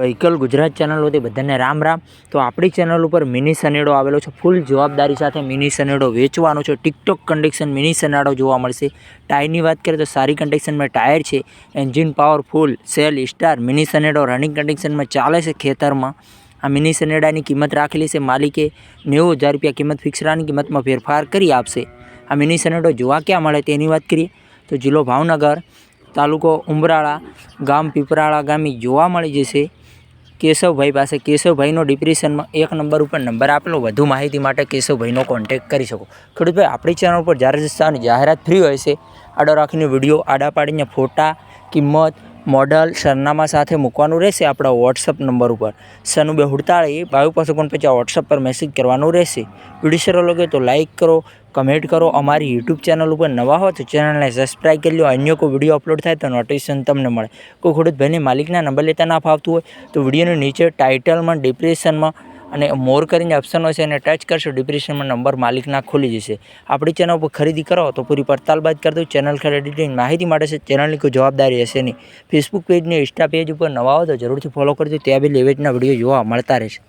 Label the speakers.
Speaker 1: Vehicle Gujarat channel હતી બધાને રામ રામ. તો આપણી ચેનલ ઉપર મિની સનેડો આવેલો છે. ફૂલ જવાબદારી સાથે મિની સનેડો વેચવાનો છે. ટિકટોક કન્ડિશન મિની સનેડો જોવા મળશે. ટાયરની વાત કરીએ તો સારી કન્ડિશનમાં ટાયર છે. Engine powerful self start mini Sanedo running કન્ડિશનમાં ચાલે છે ખેતરમાં. આ મિની સનેડાની કિંમત રાખેલી છે. માલિકે નેવું હજાર રૂપિયા કિંમત ફિક્સરાની કિંમતમાં ફેરફાર કરી આપશે. આ મિની સનેડો જોવા ક્યાં મળે તેની વાત કરીએ તો જિલ્લો ભાવનગર તાલુકો ઉમરાળા ગામ પીપરાળા ગામી જોવા મળી જશે. કેશવભાઈ પાસે, કેશવભાઈનો ડિપ્રેશનમાં એક નંબર ઉપર નંબર આપેલો, વધુ માહિતી માટે કેશવભાઈનો કોન્ટેક્ટ કરી શકો. ખેડૂતભાઈ આપણી ચેનલ પર જ્યારે જાહેરાત ફ્રી હોય છે, આડો રાખીને વીડિયો આડા પાડીને ફોટા, કિંમત મોડલ સરનામા સાથે મૂકવાનું રહેશે આપણા વોટ્સઅપ નંબર ઉપર. સનુ બે હુડતાળી બાવીસ પાસે ઓગણપચાસ વોટ્સઅપ પર મેસેજ કરવાનું રહેશે. વીડિયો સારો લાગે તો લાઇક કરો કમેન્ટ કરો. અમારી યુટ્યુબ ચેનલ ઉપર નવા હો તો ચેનલને સબસ્ક્રાઈબ કરી લો. અન્ય કોઈ વીડિયો અપલોડ થાય તો નોટિફિકેશન તમને મળે. કોઈ ખેડૂત ભાઈને માલિકના નંબર લેતા ના ફાવતું હોય તો વિડીયોની નીચે ટાઇટલમાં ડિપ્રેશનમાં અને મોર કરીને ઓપ્શન છે એને ટચ કરશો ડિપ્રેશનમાં નંબર માલિકના ખુલી જશે. આપણી ચેનલ ઉપર ખરીદી કરો તો પૂરી પડતાલ બાદ કરી દો ચેનલ ખરીદીની માહિતી માટે છે ચેનલની કોઈ જવાબદારી હશે નહીં. ફેસબુક પેજને ઇન્સ્ટા પેજ ઉપર નવા હો તો જરૂરથી ફોલો કરજો, ત્યાં બી લેવેજના વીડિયો જોવા મળતા રહેશે.